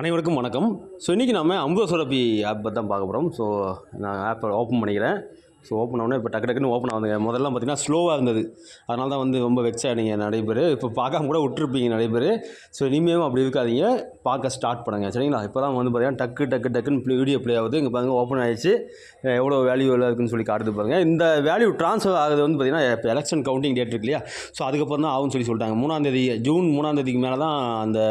அனைவருக்கும் வணக்கம். ஸோ இன்றைக்கி நம்ம அமுத சுரப்பி ஆப் தான் பார்க்க போகிறோம் ஸோ நான் ஆப்பை ஓப்பன் பண்ணிக்கிறேன். ஸோ ஓப்பன் ஆகணும் இப்போ டக்கு டக்குன்னு ஓப்பன் ஆகுதுங்க. முதல்ல பார்த்தீங்கன்னா ஸ்லோவாக இருந்தது. அதனால தான் வந்து ரொம்ப வெக்ஸ் நிறைய பேர். இப்போ பார்க்காம கூட விட்டுருப்பீங்க நிறைய பேர். ஸோ இனிமேலும் அப்படி இருக்காதீங்க. பார்க்க ஸ்டார்ட் பண்ணுங்கள் சரிங்களா? இப்போ தான் வந்து பார்த்தீங்கன்னா டக்கு டக்கு டக்குன்னு வீடியோ ப்ளே ஆகுது. இங்கே பாருங்க ஓப்பன் ஆகிடுச்சு எவ்வளோ வேல்யூ இருக்குன்னு சொல்லி காட்டுது பாருங்கள் இந்த வேல்யூ ட்ரான்ஸ்ஃபர் ஆகுது வந்து பார்த்தீங்கன்னா இப்போ எலெக்ஷன் கவுண்டிங் டேட் இருக்கு இல்லையா? ஸோ அதுக்கப்புறம் தான் ஆகும்னு சொல்லி சொல்லிட்டாங்க. மூணாந்தேதி ஜூன் மூணாந்தேதிக்கு மேலே தான் அந்த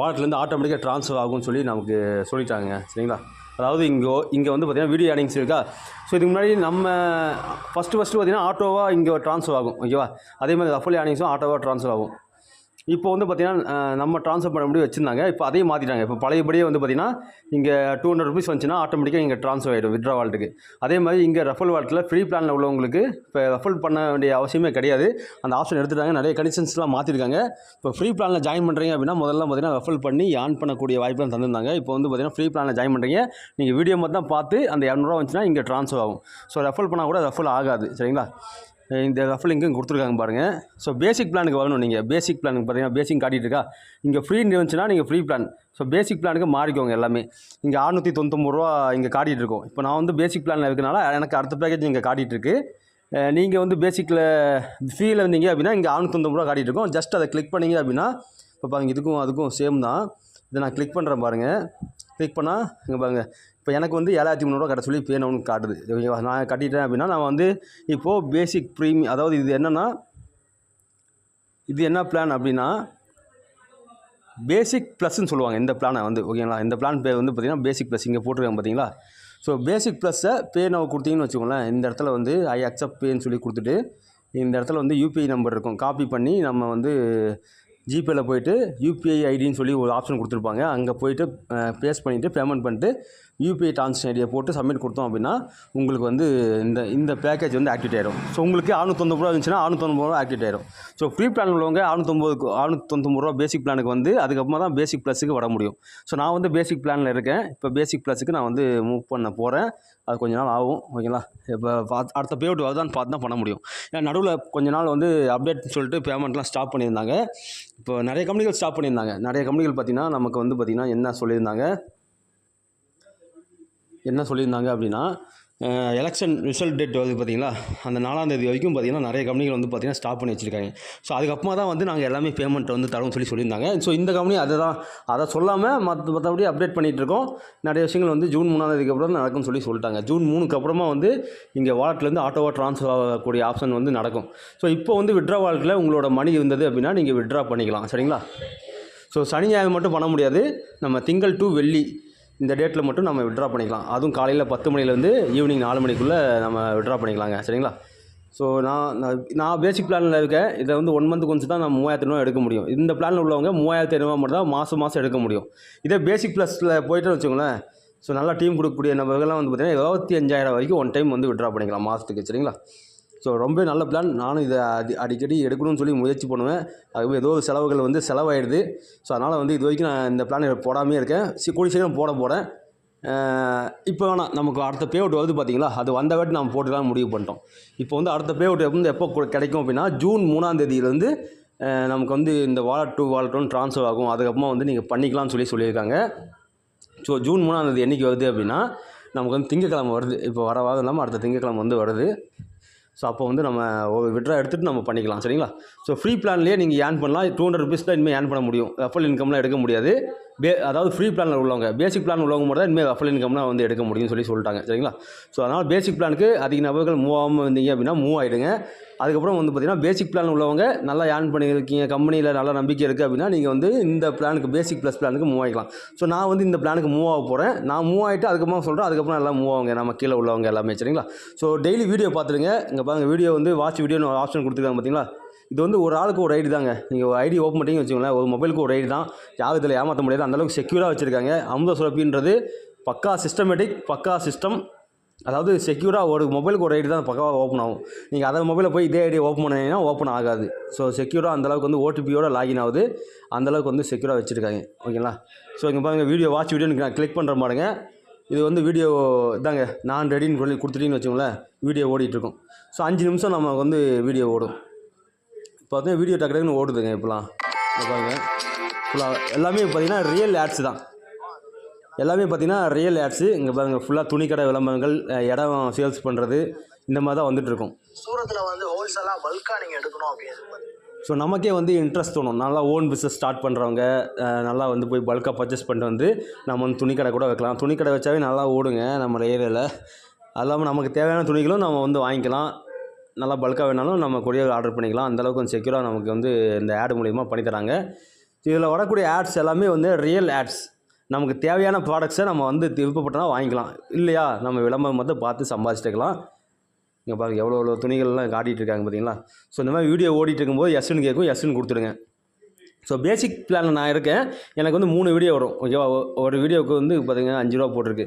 வாலெட்லேருந்து ஆட்டோமேட்டிக்காக ட்ரான்ஸ்ஃபர் ஆகும்னு சொல்லி நமக்கு சொல்லிட்டாங்க. சரிங்களா? அதாவது இங்கே இங்கே வந்து பார்த்தீங்கன்னா வீடியோ ஏர்னிங்ஸ் இருக்கா? ஸோ இதுக்கு முன்னாடி நம்ம ஃபஸ்ட்டு ஃபஸ்ட்டு பார்த்தீங்கன்னா ஆட்டோவாக இங்கே ட்ரான்ஸ்ஃபர் ஆகும் ஓகேவா அதே மாதிரி ரஃபல் ஏர்னிங்ஸும் ஆட்டோவாக ட்ரான்ஸ்ஃபர் ஆகும். இப்போ வந்து பார்த்திங்கன்னா நம்ம ட்ரான்ஸ்ஃபர் பண்ண முடியும் வச்சுருந்தாங்க. இப்போ அதையும் மாற்றிட்டாங்க இப்போ பழையபடியே வந்து பார்த்தீங்கன்னா இங்கே டூ ஹண்ட்ரட் ருபீஸ் வந்துச்சுன்னா ஆட்டோமேட்டிக்காக இங்கே ட்ரான்ஸ்ஃபர் ஆகிடும் வித்ரா வால்ட்டுக்கு அதே மாதிரி இங்கே ரஃபல் வால்ட்டில் ஃப்ரீ பிளானில் உள்ளவங்களுக்கு இப்போ ரஃபல் பண்ண வேண்டிய அவசியமே கிடையாது. அந்த ஆப்ஷன் எடுத்துட்டாங்க. நிறைய கண்டிஷன்ஸ்லாம் மாற்றிருக்காங்க இப்போ ஃப்ரீ பிளானில் ஜாயின் பண்ணுறீங்க அப்படின்னா முதல்ல பார்த்தீங்கன்னா ரஃபல் பண்ணி ஆன் பண்ணக்கூடிய வாய்ப்புலாம் தந்திருந்தாங்க. இப்போ வந்து பார்த்தீங்கன்னா ஃப்ரீ பிளானில் ஜாயின் பண்ணுறீங்க நீங்கள் வீடியோ மட்டும் தான் பார்த்து அந்த இரநூறுவா வந்துச்சுன்னா இங்கே ட்ரான்ஸ்ஃபர் ஆகும். ஸோ ரெஃபல் பண்ணால் கூட ரெஃபல் ஆகாது. சரிங்களா? இந்த ரஃபல் இங்கே கொடுத்துருக்காங்க பாருங்கள் ஸோ பேசிக் பிளானுக்கு வரணும் நீங்கள் பேசிக் பிளானுக்கு பார்த்தீங்கன்னா பேசிக் காட்டிகிட்டு இருக்கா இங்கே ஃப்ரீ இருந்துச்சுன்னா நீங்கள் ஃப்ரீ பிளான் ஸோ பேசிக் பிளானுக்கு மாறிக்கோங்க எல்லாமே. இங்கே அறுநூற்றி தொண்ணூத்தொம்பது ரூபா இங்கே காட்டிகிட்டு இருக்கோம் இப்போ நான் வந்து பேசிக் பிளானில் இருக்கனால எனக்கு அடுத்த பேக்கேஜ் இங்கே காட்டிகிட்டு இருக்கு நீங்கள் வந்து பேசிக்கில் ஃப்ரீயில் இருந்தீங்க அப்படின்னா இங்கே அறுநூத்தொம்பது ரூபா காட்டிகிட்டு இருக்கோம் ஜஸ்ட் அதை கிளிக் பண்ணீங்க அப்படின்னா இப்போ பாருங்கள் இதுக்கும் அதுக்கும் சேம் தான். இதை நான் கிளிக் பண்ணுறேன் பாருங்கள் கிளிக் பண்ணால் இங்கே பாருங்கள் இப்போ எனக்கு வந்து ஏழாயிரத்தி முந்நூறுவா கட்ட சொல்லி பேனவுன்னு காட்டுது. ஓகேவா நான் கட்டிட்டேன் அப்படின்னா நான் வந்து இப்போது பேசிக் ப்ரீமியம் அதாவது இது என்னென்னா இது என்ன பிளான் அப்படின்னா பேசிக் ப்ளஸ்ன்னு சொல்லுவாங்க இந்த பிளானை வந்து ஓகேங்களா? இந்த பிளான் பே வந்து பார்த்திங்கன்னா பேசிக் ப்ளஸ் இங்கே போட்டிருக்காங்க பார்த்தீங்களா? ஸோ பேசிக் ப்ளஸ்ஸை பே நம்ம கொடுத்தீங்கன்னு வச்சுக்கோங்களேன் இந்த இடத்துல வந்து ஐ அக்செப்ட் பேன்னு சொல்லி கொடுத்துட்டு இந்த இடத்துல வந்து யூபிஐ நம்பர் இருக்கும். காப்பி பண்ணி நம்ம வந்து ஜிபேயில் போயிட்டு யூபிஐ ஐடின்னு சொல்லி ஒரு ஆப்ஷன் கொடுத்துருப்பாங்க. அங்கே போயிட்டு பேஸ் பண்ணிவிட்டு பேமெண்ட் பண்ணிட்டு யூபிஐ டிரான்சாக்ஷன் ஐடியை போட்டு சப்மிட் கொடுத்தோம் அப்படின்னா உங்களுக்கு வந்து இந்த இந்த பேக்கேஜ் வந்து ஆக்டிவேட் ஆயிடும் ஸோ உங்களுக்கு அறுநூத்தொம்பது ரூபா இருந்துச்சுன்னா அறுநூத்தொம்பது ரூபா ஆக்டிவேட் ஆயிடும் ஸோ ஃப்ரீ பிளான் உள்ளவங்க அறுநூத்தொம்பதுக்கு அறுநூத்தொம்பது ரூபா பேசிக் பிளானுக்கு வந்து அதுக்கப்புறமா தான் பேசிக் ப்ளஸுக்கு வர முடியும். ஸோ நான் வந்து பேசிக் பிளானில் இருக்கேன். இப்போ பேசிக் ப்ளஸுக்கு நான் வந்து மூவ் பண்ண போகிறேன் அது கொஞ்ச நாள் ஆகும். ஓகேங்களா இப்போ பார்த்து அடுத்த பேவுட் வருதான்னு பார்த்து தான் பண்ண முடியும். ஏன்னா நடுவில் கொஞ்ச நாள் வந்து அப்டேட்னு சொல்லிட்டு பேமெண்ட்லாம் ஸ்டாப் பண்ணியிருந்தாங்க. இப்போ நிறைய கம்பெனிகள் ஸ்டாப் பண்ணியிருந்தாங்க. நிறைய கம்பெனிகள் பார்த்திங்கன்னா நமக்கு வந்து பார்த்திங்கன்னா என்ன சொல்லியிருந்தாங்க? என்ன சொல்லியிருந்தாங்க அப்படின்னா எலெக்ஷன் ரிசல்ட் டேட் வந்து பார்த்தீங்களா அந்த நாலாம் தேதி வரைக்கும் பார்த்திங்கன்னா நிறைய கம்பெனிகள் வந்து பார்த்தீங்கன்னா ஸ்டாப் பண்ணி வச்சிருக்காங்க. ஸோ அதுக்கப்புறமா தான் வந்து நாங்கள் எல்லாமே பேமெண்ட் வந்து தரோம்னு சொல்லி சொல்லியிருந்தாங்க. ஸோ இந்த கம்பெனி அதை தான் அதை சொல்லாமல் மற்ற மற்றபடி அப்டேட் பண்ணிகிட்டு இருக்கோம். நிறைய விஷயங்கள் வந்து ஜூன் மூணாம் தேதிக்கு அப்புறம் தான் நடக்கும்னு சொல்லி சொல்லிட்டாங்க. ஜூன் மூணுக்கு அப்புறமா வந்து இங்கே வாலெட்லேருந்து ஆட்டோவாக ட்ரான்ஸ்ஃபர் ஆகக்கூடிய ஆப்ஷன் வந்து நடக்கும். ஸோ இப்போ வந்து விட்ரா வாலெட்டில் உங்களோட மணி இருந்தது அப்படின்னா நீங்கள் விட்ரா பண்ணிக்கலாம். சரிங்களா? ஸோ சனி ஞாயிறு மட்டும் பண்ண முடியாது. நம்ம திங்கள் டு வெள்ளி இந்த டேட்டில் மட்டும் நம்ம விட்ரா பண்ணிக்கலாம். அதுவும் காலையில் பத்து மணிலேருந்து ஈவினிங் நாலு மணிக்குள்ளே நம்ம விட்ரா பண்ணிக்கலாங்க. சரிங்களா? ஸோ நான் நான் நான் பேசிக் பிளானில் இருக்கேன். இதை வந்து ஒன் மந்த் கொஞ்சம் தான் நான் மூவாயிரத்தி ஐநூறுவா எடுக்க முடியும். இந்த பிளானில் உள்ளவங்க மூவாயிரத்தி ஐநூறுவா மட்டும் தான் மாதம் மாதம் எடுக்க முடியும். இதே பேசிக் ப்ளஸில் போயிட்டு வச்சுக்கோங்களேன். ஸோ நல்லா டீம் கொடுக்கக்கூடிய நபர்கள்லாம் வந்து பார்த்தீங்கன்னா இருபத்தி அஞ்சாயிரம் வரைக்கும் ஒன் டைம் வந்து விட்ரா பண்ணிக்கலாம் மாதத்துக்கு சரிங்களா? ஸோ ரொம்ப நல்ல பிளான் நானும் இதை அடி அடிக்கடி எடுக்கணும்னு சொல்லி முயற்சி பண்ணுவேன். அதுவே ஏதோ செலவுகள் வந்து செலவாயிடுது. ஸோ அதனால் வந்து இது வரைக்கும் நான் இந்த பிளான் போடாமே இருக்கேன். சி கூடி சீக்கிரம் போட போகிறேன் இப்போ வேணாம் நமக்கு அடுத்த பே அவுட் வருது பார்த்தீங்களா அது வந்த வாட்டி நம்ம போட்டுக்கலாம் முடிவு பண்ணிட்டோம். இப்போ வந்து அடுத்த பே அவுட் வந்து எப்போ கிடைக்கும் அப்படின்னா ஜூன் மூணாம் தேதியிலேருந்து நமக்கு வந்து இந்த வாலெட் டூ வாலெட் ஒன்று ட்ரான்ஸ்ஃபர் ஆகும். அதுக்கப்புறமா வந்து நீங்கள் பண்ணிக்கலாம்னு சொல்லி சொல்லியிருக்காங்க. ஸோ ஜூன் மூணாம் தேதி என்றைக்கு வருது அப்படின்னா நமக்கு வந்து திங்கக்கிழமை வருது. இப்போ வர வாரம் இல்லாமல் அடுத்த திங்கக்கிழமை வந்து வருது. ஸோ அப்போ வந்து நம்ம ஒரு விட்ரா எடுத்துகிட்டு நம்ம பண்ணிக்கலாம் சரிங்களா? ஸோ ஃப்ரீ பிளான்லேயே நீங்கள் ஏர்ன் பண்ணலாம். டூ ஹண்ட்ரட் ருபீஸ் தான் இனிமேல் ஏர்ன் பண்ண முடியும். ரஃபல் இன்கம்லாம் எடுக்க முடியாது. பே அதாவது ஃப்ரீ பிளானில் உள்ளவங்க பேசிக் பிளான் உள்ளவங்க மட்டும் தான் இனிமேல் ரஃபல் இன்கம்லாம் வந்து எடுக்க முடியும்னு சொல்லி சொல்லிட்டாங்க. சரிங்களா? ஸோ அதனால் பேசிக் பிளானுக்கு அதிக நபர்கள் மூவ் ஆகாமல் வந்தீங்க அப்படின்னா மூவ் ஆகிடுங்க அதுக்கப்புறம் வந்து பார்த்தீங்கன்னா பேசிக் பிளான் உள்ளவங்க நல்லா ஏர்ன் பண்ணியிருக்கீங்க கம்பெனியில் நல்லா நம்பிக்கை இருக்குது அப்படின்னா நீங்கள் வந்து இந்த பிளானுக்கு பேசிக் ப்ளஸ் பிளானுக்கு மூவ் ஆகிக்கலாம் ஸோ நான் வந்து இந்த பிளானுக்கு மூவ் ஆக போகிறேன் நான் மூவ் ஆகிட்டு அதுக்கப்புறம் சொல்கிறேன் அதுக்கப்புறம் எல்லாம் மூவ் ஆகுங்க. நம்ம கீழே உள்ளவங்க எல்லாமே. சரிங்களா? ஸோ டெய்லி வீடியோ பார்த்துருங்க இங்கே பாருங்க வீடியோ வந்து வாட்ச் வீடியோன்னு ஆப்ஷன் கொடுத்துருக்காங்க பார்த்தீங்களா இது வந்து ஒரு ஆளுக்கு ஒரு ஐடி தாங்க. நீங்கள் ஒரு ஐடி ஓப்பன் பண்ணிங்க வச்சுக்கோங்களேன் ஒரு மொபைலுக்கு ஒரு ஐடி தான். யாரும் இதில் ஏமாற்ற முடியாது. அந்தளவுக்கு செக்யூராக வச்சுருக்காங்க. அமுத சுரப்பின்றது பக்கா சிஸ்டமேட்டிக் பக்கா சிஸ்டம் அதாவது செக்யூராக ஒரு மொபைலுக்கு ஒரு ஐடி தான் பக்காவாக ஓப்பன் ஆகும். நீங்கள் அதை மொபைலில் போய் இதே ஐடியை ஓப்பன் பண்ணிங்கன்னா ஓப்பன் ஆகாது. ஸோ செக்யூராக அந்தளவுக்கு வந்து ஓடிபியோட லாகின் ஆகுது. அந்தளவுக்கு வந்து செக்யூராக வச்சுருக்காங்க. ஓகேங்களா ஸோ இங்கே பாருங்கள் வீடியோ வாட்ச் வீடியோன்னு நான் கிளிக் பண்ணுற பாருங்க. இது வந்து வீடியோ இதாங்க. நான் ரெடின்னு சொல்லி கொடுத்துட்டீங்கன்னு வச்சுக்கோங்களேன். வீடியோ ஓடிட்டுருக்கோம் ஸோ அஞ்சு நிமிஷம் நமக்கு வந்து வீடியோ ஓடும். இப்போ வந்து வீடியோ டக்கு டக்குன்னு ஓடுதுங்க இப்போலாம். பாருங்க. ஃபுல்லாக எல்லாமே பார்த்தீங்கன்னா ரியல் ஆட்ஸ் தான். எல்லாமே பார்த்தீங்கன்னா ரியல் ஆட்ஸு இங்கே பாருங்கள் ஃபுல்லாக துணிக்கடை விளம்பரங்கள் இடம் சேல்ஸ் பண்ணுறது இந்த மாதிரி தான் வந்துட்டு இருக்கும் சூரத்தில் வந்து ஹோல்சேலாக பல்காக நீங்கள் எடுக்கணும் அப்படின்னு ஸோ நமக்கே வந்து இன்ட்ரெஸ்ட் தோணும். நல்லா ஓன் பிஸ்னஸ் ஸ்டார்ட் பண்ணுறவங்க நல்லா வந்து போய் பல்காக பர்ச்சேஸ் பண்ணிட்டு வந்து நம்ம வந்து துணிக்கடை கூட வைக்கலாம். துணிக்கடை வச்சாவே நல்லா ஓடுங்க நம்ம ஏரியாவில் அது இல்லாமல் நமக்கு தேவையான துணிகளும் நம்ம வந்து வாங்கிக்கலாம். நல்லா பல்காக வேணாலும் நம்ம கொரியர் ஆர்டர் பண்ணிக்கலாம். அந்தளவுக்கு கொஞ்சம் செக்யூராக நமக்கு வந்து இந்த ஆட் மூலிமா பண்ணித்தராங்க இதில் வரக்கூடிய ஆட்ஸ் எல்லாமே வந்து ரியல் ஆட்ஸ் நமக்கு தேவையான ப்ராடக்ட்ஸை நம்ம வந்து விருப்பப்பட்டனா வாங்கிக்கலாம். இல்லையா? நம்ம விளம்பரம் மட்டும் பார்த்து சம்பாதிச்சுக்கலாம் இங்கே பாருங்கள் எவ்வளோ எவ்வளோ துணிகள்லாம் காட்டிகிட்டு இருக்காங்க பார்த்தீங்களா ஸோ இந்த மாதிரி வீடியோ ஓடிட்டு இருக்கும்போது எஸ்ன்னு கேட்கும் எஸ்ன்னு கொடுத்துருங்க ஸோ பேசிக் பிளானில் நான் இருக்கேன். எனக்கு வந்து மூணு வீடியோ வரும். ஓகேவா? ஒரு வீடியோவுக்கு வந்து பார்த்தீங்கன்னா அஞ்சு ரூபா போட்டிருக்கு.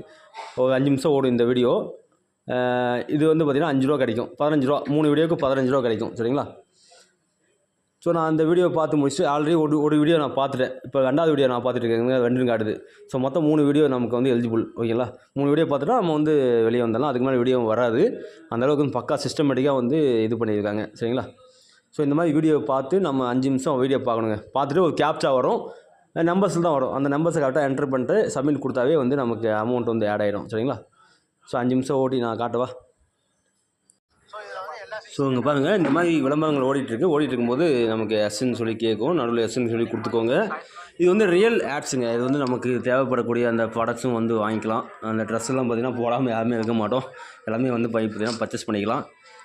ஒரு அஞ்சு நிமிஷம் ஓடும் இந்த வீடியோ இது வந்து பார்த்திங்கன்னா அஞ்சு ரூபா கிடைக்கும். பதினஞ்சு ரூபா மூணு வீடியோவுக்கு பதினஞ்சு ரூபா கிடைக்கும் சரிங்களா? ஸோ நான் அந்த வீடியோ பார்த்து முடிச்சுட்டு ஆல்ரெடி ஒரு ஒரு வீடியோ நான் பார்த்துட்டேன். இப்போ ரெண்டாவது வீடியோ நான் பார்த்துட்டு இருக்கேன். ரெண்டும் காட்டுது. ஸோ மொத்தம் மூணு வீடியோ நமக்கு வந்து எலிஜிபிள் ஓகேங்களா? மூணு வீடியோ பார்த்துட்டா நம்ம வந்து வெளியே வந்தாலும் அதுக்கு மேலே வீடியோ வராது. அந்தளவுக்கு வந்து பக்கா சிஸ்டமேட்டிக்காக வந்து இது பண்ணியிருக்காங்க சரிங்களா? ஸோ இந்த மாதிரி வீடியோ பார்த்து நம்ம அஞ்சு நிமிஷம் வீடியோ பார்க்கணுங்க. பார்த்துட்டு ஒரு கேப்ச்சா வரும். நம்பர்ஸில் தான் வரும். அந்த நம்பர்ஸை கரெக்டாக என்டர் பண்ணிட்டு சப்மிட் கொடுத்தாவே வந்து நமக்கு அமௌண்ட் வந்து ஆட் ஆகிடும் சரிங்களா? ஸோ அஞ்சு நிமிஷம் ஓட்டி நான் காட்டவா? ஸோ இங்கே பாருங்கள் இந்த மாதிரி விளம்பரங்கள் ஓடிட்டு இருக்கு ஓடிட்டு இருக்கும்போது நமக்கு எஸ்ன்னு சொல்லி கேட்கும். நடுவில் எஸ்ன்னு சொல்லி கொடுத்துக்கோங்க. இது வந்து ரியல் ஆட்ஸுங்க இது வந்து நமக்கு தேவைப்படக்கூடிய அந்த ப்ராடக்ட்ஸும் வந்து வாங்கிக்கலாம். அந்த ட்ரெஸ் எல்லாம் பார்த்தீங்கன்னா போடாமல் யாருமே இருக்க மாட்டோம். எல்லாமே வந்து போய் பார்த்தீங்கன்னா பர்ச்சேஸ் பண்ணிக்கலாம்.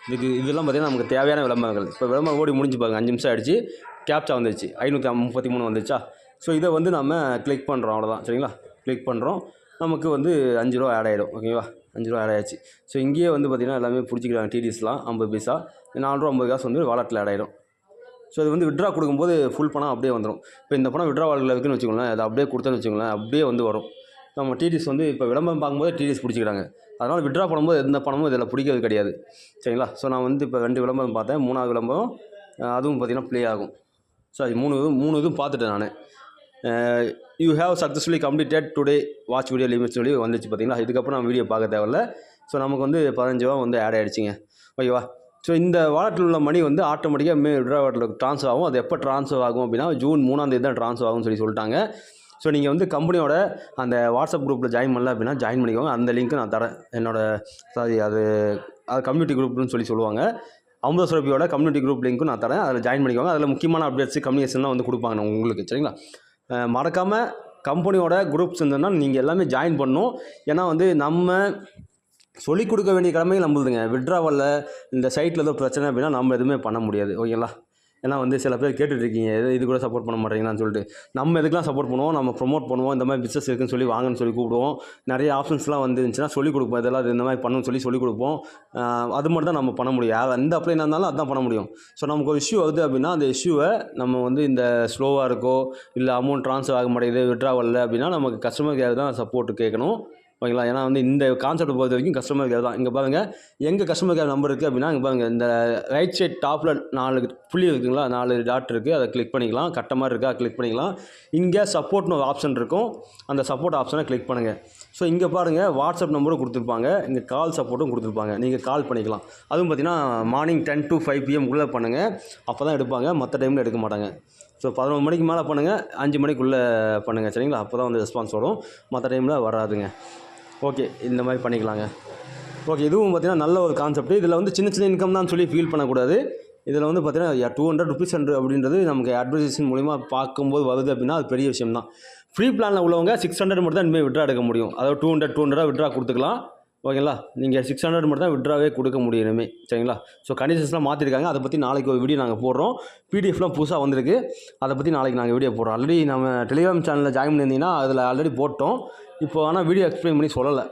இதுக்கு இதெல்லாம் பார்த்தீங்கன்னா நமக்கு தேவையான விளம்பரங்கள். இப்போ விளம்பரம் ஓடி முடிஞ்சு பாருங்க. அஞ்சு நிமிஷம் ஆயிடுச்சு. கேப்ச்சா வந்துருச்சு. ஐநூற்றி முப்பத்தி மூணு வந்துருச்சா? ஸோ இதை வந்து நம்ம கிளிக் பண்ணுறோம் அவ்வளோதான் சரிங்களா? கிளிக் பண்ணுறோம் நமக்கு வந்து அஞ்சு ரூபா ஆட் ஆகிடும் ஓகேவா அஞ்சு ரூபா ஆட் ஆகிடுச்சு ஸோ இங்கேயே வந்து பார்த்திங்கன்னா எல்லாமே பிடிச்சிக்கிறாங்க டிடிஎஸ்லாம் ஐம்பது பைசா நாலு ரூபா ஐம்பது காசு வந்து வாலெட்டில் ஆட் ஆகிடும் ஸோ இது வந்து விட்ரா கொடுக்கும்போது ஃபுல் பணம் அப்படியே வந்துடும் இப்போ இந்த பணம் விட்ரா வாலில் இருக்குன்னு வச்சுக்கோங்களேன் அதை அப்படியே கொடுத்தேன்னு வச்சுக்கோங்களேன் அப்படியே வந்து வரும். நம்ம டிடிஎஸ் வந்து இப்போ விளம்பரம் பார்க்கும்போது டிடிஎஸ் பிடிச்சிக்கிறாங்க. அதனால் விட்ரா பண்ணும்போது எந்த பணமும் இதில் பிடிக்கிறது கிடையாது. சரிங்களா? ஸோ நான் வந்து இப்போ ரெண்டு விளம்பரம் பார்த்தேன். மூணாவது விளம்பரம் அதுவும் பார்த்திங்கன்னா ப்ளே ஆகும். ஸோ அது மூணு இதுவும் மூணு இதுவும் பார்த்துட்டேன் நான். You have successfully completed today watch video limits சொல்லி வந்துச்சு பார்த்தீங்களா? இதுக்கப்புறம் நம்ம வீடியோ பார்க்க தேவையில்ல. ஸோ நமக்கு வந்து பதினஞ்சு ரூபா வந்து ஆட் ஆகிடுச்சிங்க ஓகேவா? ஸோ இந்த வாலெட்டில் உள்ள மணி வந்து ஆட்டோமேட்டிக்காக மே விட்ரா வாலெட்டில் ட்ரான்ஸ்ஃபர் ஆகும். அது எப்போ ட்ரான்ஸ்ஃபர் ஆகும் அப்படின்னா ஜூன் மூணாம் தேதி தான் ட்ரான்ஸ்ஃபர் ஆகும்னு சொல்லி சொல்லிட்டாங்க. ஸோ நீங்கள் வந்து கம்பெனியோட அந்த வாட்ஸ்அப் குரூப்பில் ஜாயின் பண்ணல அப்படின்னா ஜாயின் பண்ணிக்கோங்க. அந்த லிங்க்கு நான் தரேன். என்னோடய சாரி அது அது கம்யூனிட்டி குரூப்னு சொல்லி சொல்லுவாங்க. அமுத சுரப்பியோட கம்யூனிட்டி குரூப் லிங்க்கும் நான் தரேன். அதில் ஜாயின் பண்ணிக்கோங்க. அதில் முக்கியமான அப்டேட்ஸ் கம்யூனிகேஷன்லாம் வந்து கொடுப்பாங்க உங்களுக்கு. சரிங்களா? மறக்காமல் கம்பெனியோட குரூப்ஸ் இருந்ததுன்னா நீங்கள் எல்லாமே ஜாயின் பண்ணணும். ஏன்னா வந்து நம்ம சொல்லிக் கொடுக்க வேண்டிய கடமைகள் நம்மளுதுங்க. விட்ராவலில் இந்த சைட்டில் ஏதோ பிரச்சனை அப்படின்னா நம்ம எதுவுமே பண்ண முடியாது. ஓகேங்களா ஏன்னா வந்து சில பேர் கேட்டுட்ருக்கீங்க இது இது கூட சப்போர்ட் பண்ண மாட்டீங்கன்னு சொல்லிட்டு. நம்ம எதுக்கெலாம் சப்போர்ட் பண்ணுவோம்? நம்ம ப்ரொமோட் பண்ணுவோம். இந்த மாதிரி பிஸ்னஸ் இருக்குன்னு சொல்லி வாங்கன்னு சொல்லி கூப்பிடுவோம். நிறைய ஆப்ஷன்ஸ்லாம் வந்துச்சுன்னா சொல்லிக் கொடுப்போம். இதெல்லாம் இந்த மாதிரி பண்ணணும்னு சொல்லி சொல்லிக் கொடுப்போம். அது மட்டும் தான் நம்ம பண்ண முடியும். எந்த அப்ளை இருந்தாலும் அதான் பண்ண முடியும். ஸோ நமக்கு ஒரு இஷ்யூ வருது அப்படின்னா அந்த இஷ்யூவை நம்ம வந்து இந்த ஸ்லோவாக இருக்கோ இல்லை அமௌண்ட் ட்ரான்ஸ்ஃபர் ஆக மாட்டேங்குது விட்ரா வரல அப்படின்னா நமக்கு கஸ்டமர் கேர் தான் சப்போர்ட் கேட்கணும். ஓகேங்களா? ஏன்னா வந்து இந்த கான்செப்ட் பொறுத்த வரைக்கும் கஸ்டமர் கேர் தான். இங்கே பாருங்கள் எங்கள் கஸ்டமர் கேர் நம்பர் இருக்குது அப்படின்னா இங்கே பாருங்கள் இந்த ரைட் சைட் டாப்பில் நாலு புள்ளி இருக்குங்களா? நாலு டாட் இருக்குது அதை கிளிக் பண்ணிக்கலாம். கட்ட மாதிரி இருக்கா? கிளிக் பண்ணிக்கலாம். இங்கே சப்போர்ட்னு ஒரு ஆப்ஷன் இருக்கும். அந்த சப்போர்ட் ஆப்ஷனை கிளிக் பண்ணுங்கள் ஸோ இங்கே பாருங்கள் வாட்ஸ்அப் நம்பரும் கொடுத்துருப்பாங்க. இங்கே கால் சப்போர்ட்டும் கொடுத்துருப்பாங்க. நீங்கள் கால் பண்ணிக்கலாம். அதுவும் பார்த்தீங்கன்னா morning ten to five PM உள்ளே பண்ணுங்கள் அப்போ தான் எடுப்பாங்க மற்ற டைமில் எடுக்க மாட்டாங்க. ஸோ பதினொரு மணிக்கு மேலே பண்ணுங்கள் அஞ்சு மணிக்குள்ளே பண்ணுங்கள் சரிங்களா? அப்போ தான் வந்து ரெஸ்பான்ஸ் வரும். மற்ற டைமில் வராதுங்க. ஓகே இந்த மாதிரி பண்ணிக்கலாங்க. ஓகே இதுவும் பார்த்தீங்கன்னா நல்ல ஒரு கான்செப்ட் இதில் வந்து சின்ன சின்ன இன்கம் தான் சொல்லி ஃபீல் பண்ணக்கூடாது. இதில் வந்து பார்த்தீங்கன்னா டூ ஹண்ட்ரட் ருபீஸ் ஹண்ட்ரட் அப்படின்றது நமக்கு அட்வர்டைஸ்மெண்ட் மூலிமா பார்க்கும்போது வருது அப்படின்னா அது பெரிய விஷயம் தான் ஃப்ரீ பிளானில் உள்ளவங்க சிக்ஸ் ஹண்ட்ரட் மட்டும் தான் இனிமேல் விட்ரா எடுக்க முடியும். அதாவது டூ ஹண்ட்ரட் டூ ஹண்ட்ரடாக விட்ரா கொடுத்துக்கலாம். ஓகேங்களா? நீங்கள் சிக்ஸ் ஹண்ட்ரட் மட்டும் தான் விட்ராவே கொடுக்க முடியணுமே சரிங்களா? ஸோ கண்டிஷன்ஸ்லாம் மாற்றிருக்காங்க அதை பற்றி நாளைக்கு ஒரு வீடியோ நாங்கள் போடுறோம். பிடிஎஃப்லாம் புதுசாக வந்திருக்கு. அதை பற்றி நாளைக்கு நாங்கள் வீடியோ போடுறோம். ஆல்ரெடி நம்ம டெலிகிராம் சேனலில் ஜாயின் பண்ணியிருந்தீங்கன்னா அதில் ஆல்ரெடி போட்டோம். இப்போ ஆனால் வீடியோ எக்ஸ்பிளைன் பண்ணி சொல்லலை.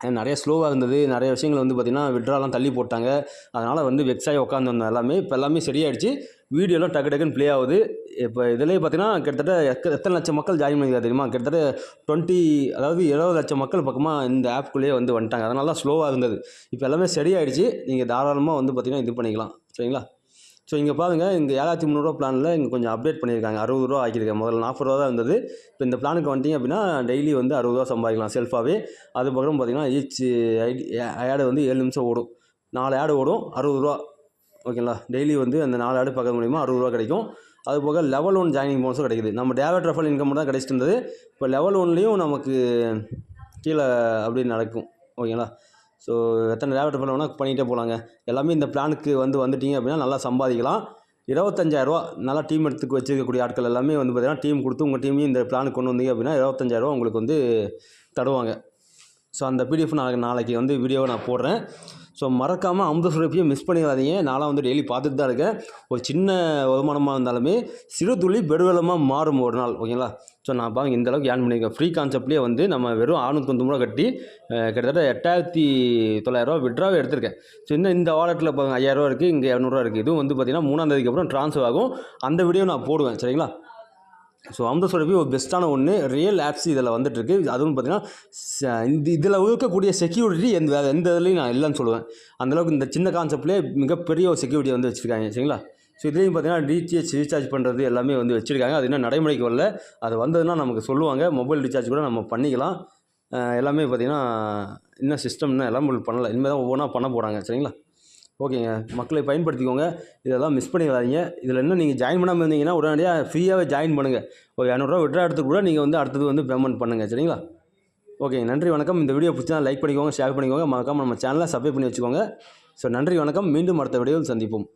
நிறைய ஸ்லோவாக இருந்தது. நிறைய விஷயங்கள் வந்து பார்த்திங்கன்னா விட்ராலாம் தள்ளி போட்டாங்க. அதனால் வந்து வெக்ஸாகி உட்காந்துருந்தோம் எல்லாமே. இப்போ எல்லாமே சரியாயிடுச்சு. வீடியோலாம் டக்கு டக்குன்னு ப்ளே ஆகுது. இப்போ இதுலேயே பார்த்தீங்கன்னா கிட்டத்தட்ட எத்தனை லட்சம் மக்கள் ஜாயின் பண்ணிக்கிறாங்க தெரியுமா? கிட்டத்தட்ட டுவெண்ட்டி அதாவது இருபது லட்சம் மக்கள் பக்கமாக இந்த ஆப்குள்ளேயே வந்து வந்துட்டாங்க. அதனால தான் ஸ்லோவாக இருந்தது. இப்போ எல்லாமே சரியாயிடுச்சு. நீங்கள் தாராளமாக வந்து பார்த்திங்கன்னா இது பண்ணிக்கலாம். சரிங்களா? ஸோ இங்கே பாருங்கள் இங்கே ஏழாயிரத்தி முந்நூறுரூவா பிளானில் இங்கே கொஞ்சம் அப்டேட் பண்ணியிருக்காங்க. அறுபது ரூபா ஆக்கியிருக்காங்க. முதல்ல நாற்பது ரூபா தான் இருந்தது. இப்போ இந்த பிளானுக்கு வந்துட்டீங்க அப்படின்னா டெய்லி வந்து அறுபது ரூபா சம்பாதிக்கலாம் செல்ஃபாகவே அது பக்கம் பார்த்தீங்கன்னா ஈச் ஐடி ஆடு வந்து ஏழு நிமிஷம் ஓடும். நாலு ஆடு ஓடும் அறுபது ரூபா. ஓகேங்களா டெய்லி வந்து அந்த நாலு ஆடு பார்க்க மூலிமா அறுபது ரூபா கிடைக்கும். அது போக லெவல் ஒன் ஜாயினிங் போனஸும் கிடைக்குது. நம்ம டேவட் ரஃபல் இன்கம் தான் கிடைச்சிட்டு இருந்தது. இப்போ லெவல் ஒன்லேயும் நமக்கு கீழே அப்படி நடக்கும். ஓகேங்களா ஸோ எத்தனை டேவட் ரெஃபரல் வேணால் பண்ணிகிட்டே போகலாங்க எல்லாமே இந்த பிளானுக்கு வந்து வந்துட்டீங்க அப்படின்னா நல்லா சம்பாதிக்கலாம். இருபத்தஞ்சாயிரரூவா நல்லா டீம் எடுத்துக்கு வச்சிருக்கக்கூடிய ஆட்கள் எல்லாமே வந்து பார்த்திங்கன்னா டீம் கொடுத்து உங்கள் டீமையும் இந்த பிளானுக்கு கொண்டு வந்தீங்க அப்படின்னா இருபத்தஞ்சாயிரரூவா உங்களுக்கு வந்து தருவாங்க. ஸோ அந்த பிடிஎஃப் நாளைக்கு நாளைக்கு வந்து வீடியோவை நான் போடுறேன். ஸோ மறக்காமல் அமுத சுரப்பியும் மிஸ் பண்ணிடாதீங்க. நானும் வந்து டெய்லி பார்த்துட்டு தான் இருக்கேன். ஒரு சின்ன வருமானமாக இருந்தாலுமே சிறு துளி பெருவெள்ளமாக மாறும் ஒரு நாள் ஓகேங்களா ஸோ நான் பாருங்க இந்த அளவுக்கு ஏன் பண்ணியிருக்கேன். ஃப்ரீ கான்செப்ட்லேயே வந்து நம்ம வெறும் அறுநூத்தொம்பது ரூபா கட்டி கிட்டத்தட்ட எட்டாயிரத்தி தொள்ளாயிரரூவா விட்ராவே எடுத்திருக்கேன். ஸோ இந்த இந்த வாலெட்டில் பாருங்க ஐயாயிரரூவா இருக்குது இங்கே இரநூறுவா இருக்குது இதுவும் வந்து பார்த்திங்கன்னா மூணாந்தேதிக்கு அப்புறம் ட்ரான்ஸ்ஃபர் ஆகும். அந்த வீடியோ நான் போடுவேன் சரிங்களா? ஸோ அமுத சுரபி ஒரு பெஸ்ட்டான ஒன்று ரியல் ஆப்ஸ் இதில் வந்துட்டுருக்கு. அதுவும் பார்த்திங்கன்னா ச- இந்த இதில் இருக்கக்கூடிய செக்யூரிட்டி எந்த வேறு எந்த இதுலையும் நான் இல்லைன்னு சொல்லுவேன். அந்தளவுக்கு இந்த சின்ன கான்செப்ட்லேயே மிகப்பெரிய ஒரு செக்யூரிட்டி வந்து வச்சுருக்காங்க சரிங்களா? ஸோ இதுலேயும் பார்த்தீங்கன்னா டிடிஹெச் ரீசார்ஜ் பண்ணுறது எல்லாமே வந்து வச்சுருக்காங்க. அது இன்னும் நடைமுறைக்கு வரல. அது வந்ததுன்னா நமக்கு சொல்லுவாங்க. மொபைல் ரீசார்ஜ் கூட நம்ம பண்ணிக்கலாம். எல்லாமே பார்த்திங்கன்னா இன்னும் சிஸ்டம்னா எல்லாம் பண்ணலை. இனிமேல் தான் ஒவ்வொன்றா பண்ண போகிறாங்க சரிங்களா? ஓகேங்க. மக்களை பயன்படுத்திக்கோங்க. இதெல்லாம் மிஸ் பண்ணிடாதீங்க. இதில் இன்னும் நீங்கள் ஜாயின் பண்ணாமல் இருந்தீங்கன்னா உடனடியாக ஃப்ரீயாகவே ஜாயின் பண்ணுங்கள் ஒரு இரநூறுவா விட்ரா எடுத்து கூட நீங்கள் வந்து அடுத்தது வந்து பேமெண்ட் பண்ணுங்கள் சரிங்களா? ஓகேங்க. நன்றி வணக்கம். இந்த வீடியோ பிடிச்சா லைக் பண்ணிக்கோங்க ஷேர் பண்ணிக்கோங்க. மறக்காமல் நம்ம சேனலை சப்ஸ்கிரைப் பண்ணி வச்சுக்கோங்க. ஸோ நன்றி வணக்கம். மீண்டும் அடுத்த வீடியோவில் சந்திப்போம்.